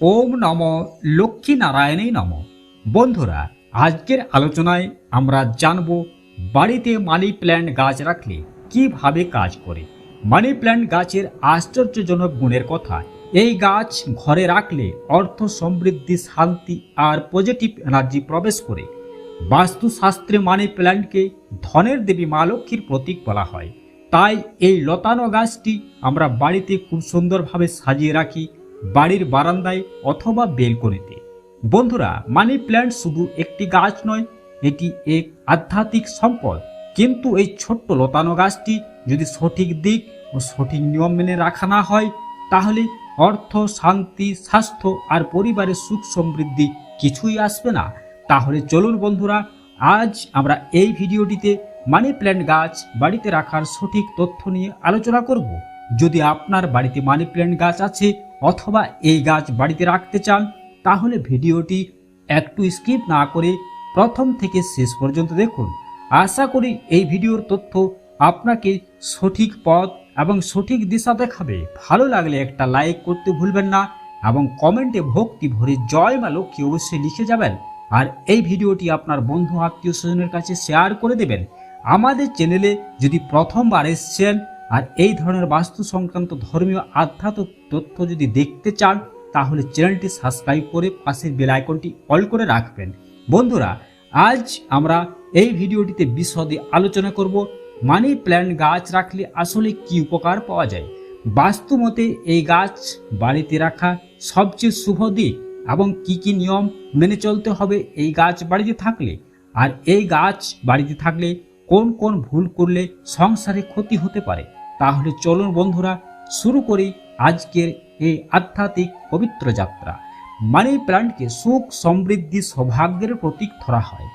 ওম নম লক্ষ্মী নারায়ণেই নম। বন্ধুরা, আজকের আলোচনায় আমরা জানব বাড়িতে মানি প্ল্যান্ট গাছ রাখলে কীভাবে কাজ করে। মানি প্ল্যান্ট গাছের আশ্চর্যজনক গুণের কথা, এই গাছ ঘরে রাখলে অর্থ সমৃদ্ধি, শান্তি আর পজিটিভ এনার্জি প্রবেশ করে। বাস্তুশাস্ত্রে মানি প্ল্যান্টকে ধনের দেবী মা লক্ষ্মীর প্রতীক বলা হয়। তাই এই লতানো গাছটি আমরা বাড়িতে খুব সুন্দরভাবে সাজিয়ে রাখি বাড়ির বারান্দায় অথবা বেলকনিতে। বন্ধুরা, মানি প্ল্যান্ট শুধু একটি গাছ নয়, এটি এক আধ্যাত্মিক সম্পদ। কিন্তু এই ছোট্ট লতানো গাছটি যদি সঠিক দিক ও সঠিক নিয়ম মেনে রাখা না হয়, তাহলে অর্থ, শান্তি, স্বাস্থ্য আর পরিবারের সুখ সমৃদ্ধি কিছুই আসবে না। তাহলে চলুন বন্ধুরা, আজ আমরা এই ভিডিওটিতে মানি প্ল্যান্ট গাছ বাড়িতে রাখার সঠিক তথ্য নিয়ে আলোচনা করব। যদি আপনার বাড়িতে মানি প্ল্যান্ট গাছ আছে অথবা এই গাছ বাড়িতে রাখতে চান, তাহলে ভিডিওটি একটু স্কিপ না করে প্রথম থেকে শেষ পর্যন্ত দেখুন। আশা করি এই ভিডিওর তথ্য আপনাকে সঠিক পথ এবং সঠিক দিশা দেখাবে। ভালো লাগলে একটা লাইক করতে ভুলবেন না এবং কমেন্টে ভক্তি ভরে জয় মা লক্ষ্মী অবশ্যই লিখে যাবেন। আর এই ভিডিওটি আপনার বন্ধু, আত্মীয় স্বজনের কাছে শেয়ার করে দেবেন। আমাদের চ্যানেলে যদি প্রথমবার এসছেন আর এই ধরনের বাস্তু সংক্রান্ত ধর্মীয় আধ্যাত্মিক তথ্য যদি দেখতে চান, তাহলে চ্যানেলটি সাবস্ক্রাইব করে পাশের বেল আইকনটি অল করে রাখবেন। বন্ধুরা, আজ আমরা এই ভিডিওটিতে বিশদে আলোচনা করব, মানি প্ল্যান্ট গাছ রাখলে আসলে কি উপকার পাওয়া যায়? বাস্তু মতে এই গাছ বাড়িতে রাখা সবচেয়ে শুভ দিক এবং কি কি নিয়ম মেনে চলতে হবে এই গাছ বাড়িতে থাকলে? আর এই গাছ বাড়িতে থাকলে কোন কোন ভুল করলে সংসারে ক্ষতি হতে পারে? তাহলে চলুন বন্ধুরা, শুরু করি আজকের এই আধ্যাত্মিক পবিত্র যাত্রা। মানি প্ল্যান্টকে সুখ, সমৃদ্ধি, সৌভাগ্যের প্রতীক ধরা হয়।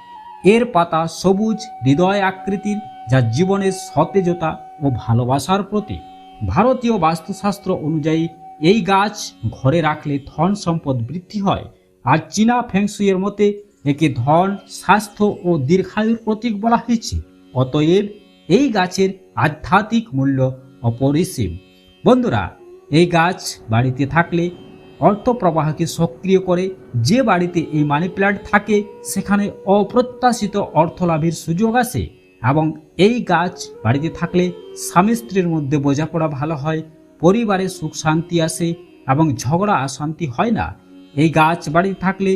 এর পাতা সবুজ, হৃদয় আকৃতির, যা জীবনের সতেজতা ও ভালোবাসার প্রতীক। ভারতীয় বাস্তুশাস্ত্র অনুযায়ী, এই গাছ ঘরে রাখলে ধন সম্পদ বৃদ্ধি হয়, আর চীনা ফেংসুইয়ের মতে, একে ধন, স্বাস্থ্য ও দীর্ঘায়ুর প্রতীক বলা হয়েছে। অতএব এই গাছের আধ্যাত্মিক মূল্য অপরিসীম। বন্ধুরা, এই গাছ বাড়িতে থাকলে অর্থ প্রবাহকে সক্রিয় করে, যে বাড়িতে এই মানি প্ল্যান্ট থাকে, সেখানে অপ্রত্যাশিত অর্থ লাভের সুযোগ আসে এবং এই গাছ বাড়িতে থাকলে স্বামী স্ত্রীর মধ্যে বোঝাপড়া ভালো হয়, পরিবারে সুখ শান্তি আসে এবং ঝগড়া অশান্তি হয় না। এই গাছ বাড়িতে থাকলে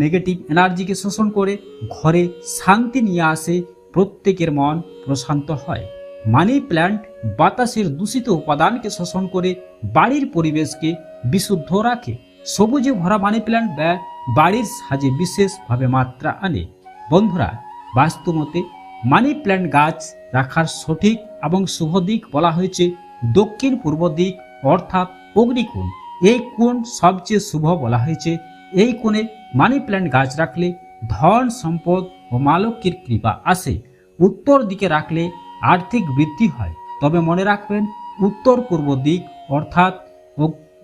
নেগেটিভ এনার্জিকে শোষণ করে ঘরে শান্তি নিয়ে আসে প্রত্যেকের মন প্রশান্ত হয়। মানি প্ল্যান্ট বাতাসের দূষিত উপাদানকে শোষণ করে বাড়ির পরিবেশকে বিশুদ্ধ রাখে। সবুজে ভরা মানি প্ল্যান্ট ব্যয় বাড়ির সাজে বিশেষভাবে মাত্রা আনে। বন্ধুরা বাস্তুমতে মানি প্ল্যান্ট গাছ রাখার সঠিক এবং শুভ দিক বলা হয়েছে দক্ষিণ পূর্ব দিক অর্থাৎ অগ্নিকোণ। এই কোণ সবচেয়ে শুভ বলা হয়েছে। এই কোণে মানি প্ল্যান্ট গাছ রাখলে ধন সম্পদ ও মালক্যের কৃপা আসে। উত্তর দিকে রাখলে আর্থিক বৃদ্ধি হয়। তবে মনে রাখবেন, উত্তর পূর্ব দিক অর্থাৎ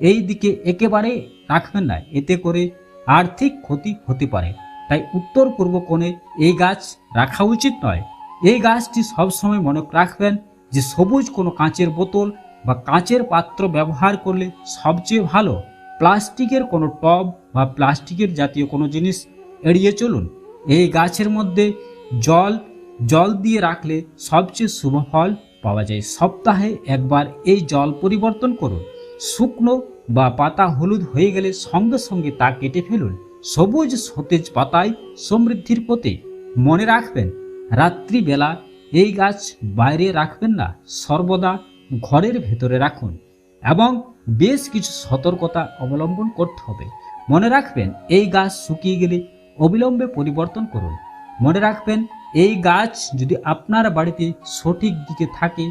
এই দিকে একেবারে রাখবেন না। এতে করে আর্থিক ক্ষতি হতে পারে। তাই উত্তর পূর্ব কোণে এই গাছ রাখা উচিত নয়। এই গাছটি সবসময় মনে রাখবেন যে সবুজ কোনো কাঁচের বোতল বা কাঁচের পাত্র ব্যবহার করলে সবচেয়ে ভালো। প্লাস্টিকের কোনো টব বা প্লাস্টিকের জাতীয় কোনো জিনিস এড়িয়ে চলুন। এই গাছের মধ্যে জল জল দিয়ে রাখলে সবচেয়ে শুভ ফল পাওয়া যায়। সপ্তাহে একবার এই জল পরিবর্তন করুন। শুকনো বা পাতা হলুদ হয়ে গেলে সঙ্গে সঙ্গে তা কেটে ফেলুন। সবুজ সতেজ পাতায় সমৃদ্ধির প্রতীক। মনে রাখবেন, রাত্রিবেলা এই গাছ বাইরে রাখবেন না, সর্বদা ঘরের ভেতরে রাখুন এবং বেশ কিছু সতর্কতা অবলম্বন করতে হবে। মনে রাখবেন, এই গাছ শুকিয়ে গেলে অবিলম্বে পরিবর্তন করুন। মনে রাখবেন, এই গাছ যদি আপনার বাড়িতে সঠিক দিকে থাকে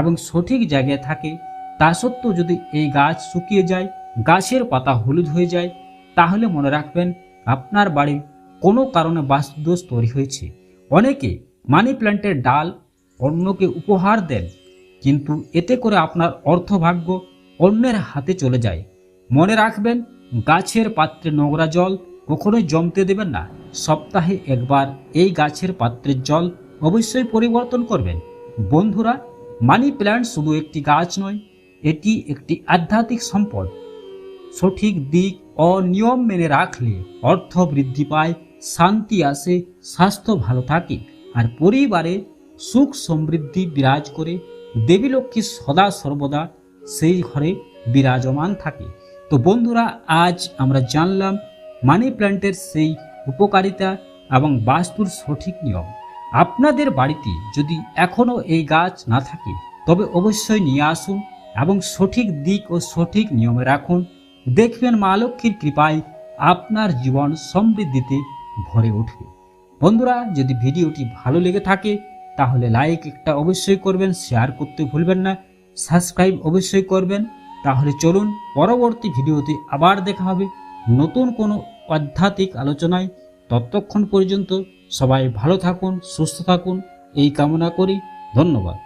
এবং সঠিক জায়গায় থাকে, তা সত্ত্বেও যদি এই গাছ শুকিয়ে যায়, গাছের পাতা হলুদ হয়ে যায়, তাহলে মনে রাখবেন আপনার বাড়ির কোনো কারণে বাস্তুদোষ তৈরি হয়েছে। অনেকে মানি প্ল্যান্টের ডাল অন্যকে উপহার দেন, কিন্তু এতে করে আপনার অর্থভাগ্য অন্যের হাতে চলে যায়। মনে রাখবেন, গাছের পাত্রে নোংরা জল কখনোই জমতে দেবেন না। সপ্তাহে একবার এই গাছের পাত্রের জল অবশ্যই পরিবর্তন করবেন। বন্ধুরা, মানি প্ল্যান্ট শুধু একটি গাছ নয়, এটি একটি আধ্যাত্মিক সম্পদ। সঠিক দিক ও অনিয়ম মেনে রাখলে অর্থ বৃদ্ধি পায়, শান্তি আসে, স্বাস্থ্য ভালো থাকে আর পরিবারে সুখ সমৃদ্ধি বিরাজ করে। দেবী লক্ষ্মী সদা সর্বদা সেই ঘরে বিরাজমান থাকে। তো বন্ধুরা, আজ আমরা জানলাম মানি প্ল্যান্টের সেই উপকারিতা এবং বাস্তুর সঠিক নিয়ম। আপনাদের বাড়িতে যদি এখনও এই গাছ না থাকে, তবে অবশ্যই নিয়ে আসুন এবং সঠিক দিক ও সঠিক নিয়মে রাখুন। দেখবেন মা লক্ষ্মীর কৃপায় আপনার জীবন সমৃদ্ধিতে ভরে উঠবে। বন্ধুরা, যদি ভিডিওটি ভালো লেগে থাকে, তাহলে লাইক একটা অবশ্যই করবেন, শেয়ার করতে ভুলবেন না, সাবস্ক্রাইব অবশ্যই করবেন। তাহলে চলুন, পরবর্তী ভিডিওতে আবার দেখা হবে নতুন কোনো আধ্যাত্মিক আলোচনায় ততক্ষণ পর্যন্ত সবাই ভালো থাকুন সুস্থ থাকুন। এই কামনা করি। ধন্যবাদ।